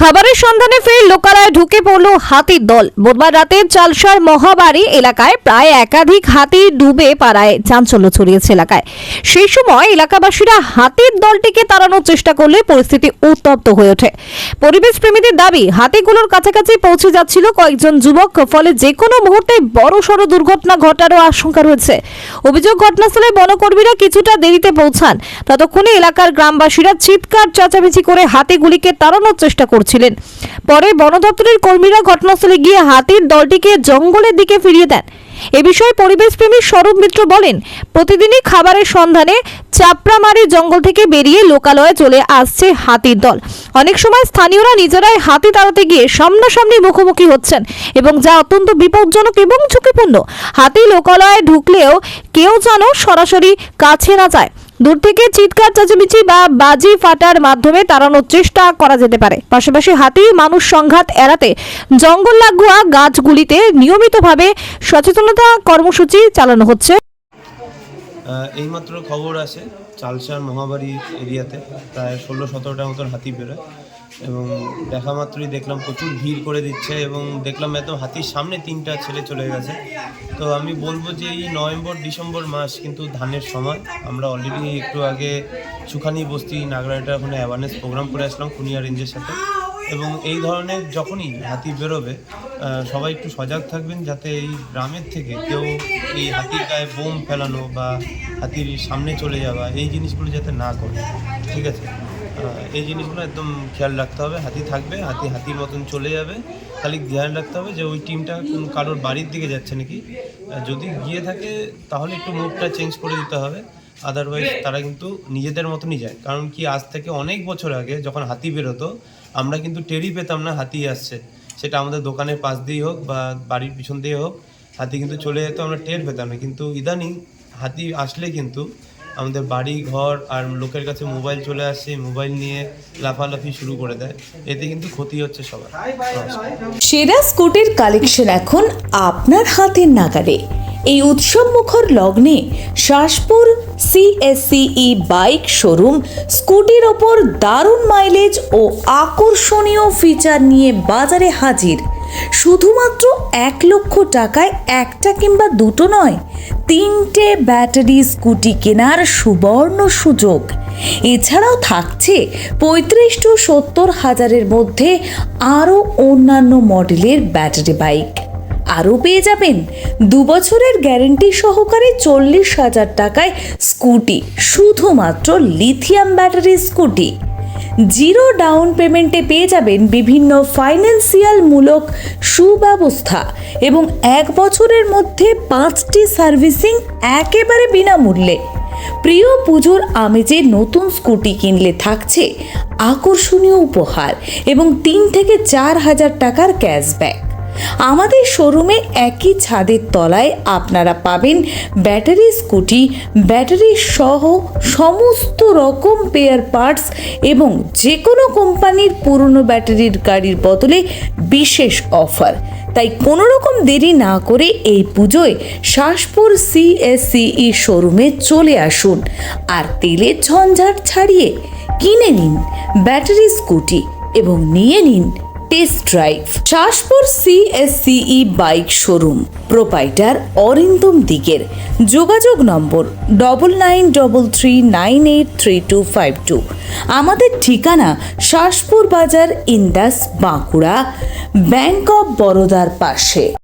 খাবারের সন্ধানে ফের লোকালয়ে ঢুকে পড়ল হাতির দল। বুধবার রাতে চালসার মহাবাড়ি এলাকায় প্রায় একাধিক হাতি ডুবে পাড়ায় চাঞ্চল্য ছড়িয়েছে এলাকায়। সেই সময় এলাকাবাসীরা হাতির দলটিকে তাড়ানোর চেষ্টা করলে পরিস্থিতি উত্তপ্ত হয়ে ওঠে। পরিবেশ প্রেমীদের দাবি, হাতিগুলোর কাছাকাছি পৌঁছে যাচ্ছিল কয়েকজন যুবক, ফলে যে কোনো মুহূর্তে বড় সড় দুর্ঘটনা ঘটারও আশঙ্কা রয়েছে। অভিযোগ ঘটনাস্থলে বনকর্মীরা কিছুটা দেরিতে পৌঁছান। ততক্ষণে এলাকার গ্রামবাসীরা চিৎকার, চেঁচামেচি করে হাতিগুলিকে তাড়ানোর চেষ্টা করছিলেন। পরে বন দপ্তরের কর্মীরা ঘটনাস্থলে গিয়ে হাতির দলটিকে জঙ্গলের দিকে ফিরিয়ে দেন। এ বিষয়ে পরিবেশপ্রেমী স্বরূপ মিত্র বলেন, প্রতিদিনই খাবারের সন্ধানে চাপড়ামারি জঙ্গল থেকে বেরিয়ে লোকালয়ে চলে আসছে হাতির দল। অনেক সময় স্থানীয়রা নিজেরাই হাতি তাড়াতে গিয়ে সামনাসামনি মুখোমুখি হচ্ছেন এবং যা অত্যন্ত বিপজ্জনক এবং ঝুঁকিপূর্ণ। হাতি লোকালয়ে ঢুকলেও কেউ যেন সরাসরি কাছে না যায়। দূর থেকে চিৎকার, চাচুমিচি বা বাজি ফাটার মাধ্যমে তাড়ানোর চেষ্টা করা যেতে পারে। পাশাপাশি হাতি মানুষ সংঘাত এড়াতে জঙ্গল লাগোয়া গাছগুলিতে নিয়মিতভাবে সচেতনতা কর্মসূচি চালানো হচ্ছে। এইমাত্র খবর আসে চালসার মহাবাড়ি এরিয়াতে প্রায় ষোলো সতেরোটা মতন হাতি বেরোয়। এবং দেখা মাত্রই দেখলাম প্রচুর ভিড় করে দিচ্ছে এবং দেখলাম একদম হাতির সামনে তিনটা ছেলে চলে গেছে। তো আমি বলব যে এই নভেম্বর, ডিসেম্বর মাস কিন্তু ধানের সময়। আমরা অলরেডি একটু আগে সুখানি বস্তি নাগরাটা ওখানে অ্যাওয়ারনেস প্রোগ্রাম করে আসলাম খুনিয়া রেঞ্জের সাথে। এবং এই ধরনের যখনই হাতি বেরোবে সবাই একটু সজাগ থাকবেন যাতে এই গ্রামের থেকে কেউ এই হাতির গায়ে বোম ফেলানো বা হাতির সামনে চলে যাওয়া, এই জিনিসগুলো যাতে না করে। ঠিক আছে? এই জিনিসগুলো একদম খেয়াল রাখতে হবে। হাতি থাকবে, হাতি হাতির মতন চলে যাবে। খালি ধ্যান রাখতে হবে যে ওই টিমটা কারোর বাড়ির দিকে যাচ্ছে নাকি। যদি গিয়ে থাকে, তাহলে একটু মুভটা চেঞ্জ করে দিতে হবে। আদারওয়াইজ তারা কিন্তু নিজেদের মতনই যায়। কারণ কি, আজ থেকে অনেক বছর আগে যখন হাতি বেরোতো, আমরা কিন্তু টেরই পেতাম না হাতি আসছে। সেটা আমাদের দোকানের পাশ দিয়েই হোক বা বাড়ির পিছন দিয়ে হোক, হাতি কিন্তু চলে যেত, আমরা টের পেতাম না। কিন্তু ইদানিং হাতি আসলে কিন্তু আমাদের বাড়ি, ঘর আর লোকের কাছে মোবাইল চলে আসছে মোবাইল নিয়ে লাফালাফি শুরু করে দেয়। এতে কিন্তু ক্ষতি হচ্ছে সবার। সেরা স্কুটির কালেকশন এখন আপনার হাতের নাগারে এই উৎসব মুখর লগ্নে শাসপুর সিএসসিই বাইক শোরুম স্কুটির ওপর দারুণ মাইলেজ ও আকর্ষণীয় ফিচার নিয়ে বাজারে হাজির শুধুমাত্র এক লক্ষ টাকায় একটা কিংবা দুটো নয় তিনটে ব্যাটারি স্কুটি কেনার সুবর্ণ সুযোগ এছাড়াও থাকছে পঁয়ত্রিশ টু সত্তর হাজারের মধ্যে আরও অন্যান্য মডেলের ব্যাটারি বাইক আরও পেয়ে যাবেন। দু বছরের গ্যারেন্টি সহকারে চল্লিশ হাজার টাকায় স্কুটি, শুধুমাত্র lithium battery scooty. Zero down পেমেন্টে পেয়ে যাবেন বিভিন্ন ফাইন্যান্সিয়াল মূলক সুব্যবস্থা এবং এক বছরের মধ্যে পাঁচটি সার্ভিসিং একেবারে বিনামূল্যে। প্রিয় পুজোর আমেজে নতুন স্কুটি কিনলে থাকছে আকর্ষণীয় উপহার এবং তিন থেকে চার হাজার টাকার ক্যাশব্যাক। আমাদের শোরুমে একই ছাদের তলায় আপনারা পাবেন ব্যাটারি স্কুটি, ব্যাটারি সহ সমস্ত রকম পেয়ার পার্টস এবং যে কোনো কোম্পানির পুরনো ব্যাটারির গাড়ির বদলে বিশেষ অফার তাই কোনো রকম দেরি না করে এই পুজোয় শাসপুর সিএসসিই শোরুমে চলে আসুন। আর তেলের ঝঞ্ঝাট ছাড়িয়ে কিনে নিন ব্যাটারি স্কুটি এবং নিয়ে নিন test drive Shaspur CSCE bike showroom, proprietor Arindam Diger. যোগাযোগ number double nine double three nine eight three two five two আমাদের ঠিকানা শাসপুর বাজার, ইন্দাস, বাঁকুড়া, ব্যাংক অফ বরোদার পাশে।